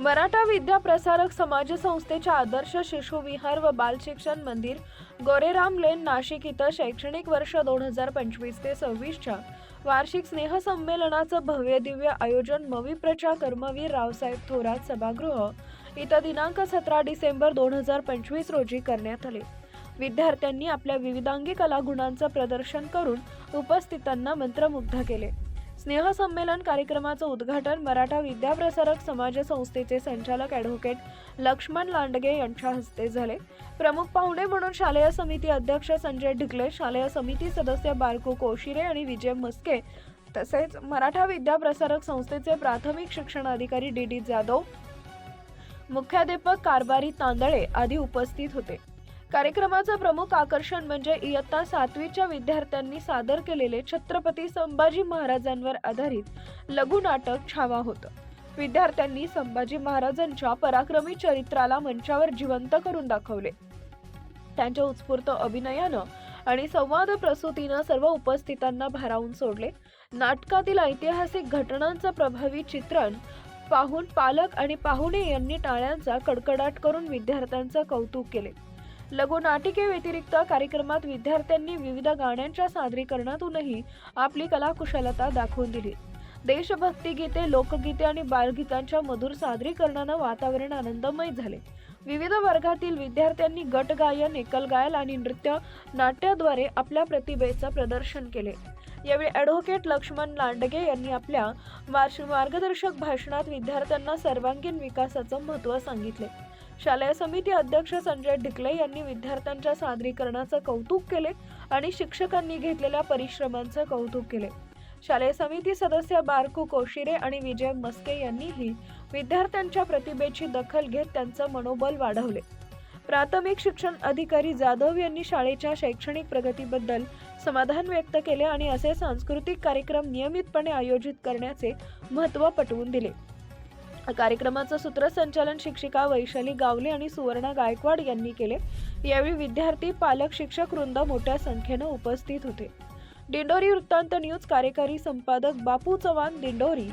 मराठा विद्या प्रसारक समाज संस्थेच्या आदर्श शिशु विहार व बाल शिक्षण मंदिर गोरेराम लेन नाशिक इथं शैक्षणिक वर्ष दोन हजार पंचवीस ते सव्वीसच्या वार्षिक स्नेहसंमेलनाचं भव्य दिव्य आयोजन मविप्रच्या कर्मवीर रावसाहेब थोरात सभागृह इथं दिनांक सतरा डिसेंबर दोन हजार पंचवीस रोजी करण्यात आले. विद्यार्थ्यांनी आपल्या विविधांगी कलागुणांचं प्रदर्शन करून उपस्थितांना मंत्रमुग्ध केले. स्नेहसंमेलन कार्यक्रमाचं उद्घाटन मराठा विद्याप्रसारक समाज संस्थेचे संचालक ॲडव्होकेट लक्ष्मण लांडगे यांच्या हस्ते झाले. प्रमुख पाहुणे म्हणून शालेय समिती अध्यक्ष संजय ढिकले शालेय समिती सदस्य बारकू कोशिरे आणि विजय मस्के तसेच मराठा विद्याप्रसारक संस्थेचे प्राथमिक शिक्षण अधिकारी डी डी जाधव मुख्याध्यापक कारभारी तांदळे आदी उपस्थित होते. कार्यक्रमाचं प्रमुख आकर्षण म्हणजे इयत्ता सातवीच्या विद्यार्थ्यांनी सादर केलेले छत्रपती संभाजी महाराजांवर आधारित लघुनाटक छावा होतं. विद्यार्थ्यांनी संभाजी महाराजांच्या पराक्रमी चरित्राला मंचावर जिवंत करून दाखवले. त्यांच्या उत्स्फूर्त अभिनयानं आणि संवाद प्रसूतीनं सर्व उपस्थितांना भारावून सोडले. नाटकातील ऐतिहासिक घटनांचं प्रभावी चित्रण पाहून पालक आणि पाहुणे यांनी टाळ्यांचा कडकडाट करून विद्यार्थ्यांचं कौतुक केले. लघुनाटिके व्यतिरिक्त कार्यक्रमात विद्यार्थ्यांनी विविध गाण्यांच्या सादरीकरणातूनही आपली कलाकुशलता दाखवून दिली. देशभक्ती गीते लोकगीते आणि बालगीतांच्या मधुर सादरीकरणानं वातावरण आनंदमय झाले. विविध वर्गातील विद्यार्थ्यांनी गट गायन एकल आणि नृत्य नाट्याद्वारे आपल्या प्रतिभेचं प्रदर्शन केले. यावेळी ॲडव्होकेट लक्ष्मण लांडगे यांनी आपल्या मार्श मार्गदर्शक भाषणात विद्यार्थ्यांना सर्वांगीण विकासाचं महत्त्व सांगितले. शालेय समिती अध्यक्ष संजय ढिकले यांनी विद्यार्थ्यांच्या सादरीकरणाचं कौतुक केले आणि शिक्षकांनी घेतलेल्या परिश्रमांचं कौतुक केले. शालेय समिती सदस्य बारकू कोशिरे आणि विजय मस्के यांनीही विद्यार्थ्यांच्या प्रतिभेची दखल घेत त्यांचं मनोबल वाढवले. प्राथमिक शिक्षण अधिकारी जाधव यांनी शाळेच्या शैक्षणिक प्रगतीबद्दल समाधान व्यक्त केले आणि असे सांस्कृतिक कार्यक्रम नियमितपणे आयोजित करण्याचे महत्त्व पटवून दिले. कार्यक्रमाचं सूत्रसंचालन शिक्षिका वैशाली गावले आणि सुवर्णा गायकवाड यांनी केले. यावेळी विद्यार्थी पालक शिक्षक वृंद मोठ्या संख्येनं उपस्थित होते. दिंडोरी वृत्तांत न्यूज कार्यकारी संपादक बापू चव्हाण दिंडोरी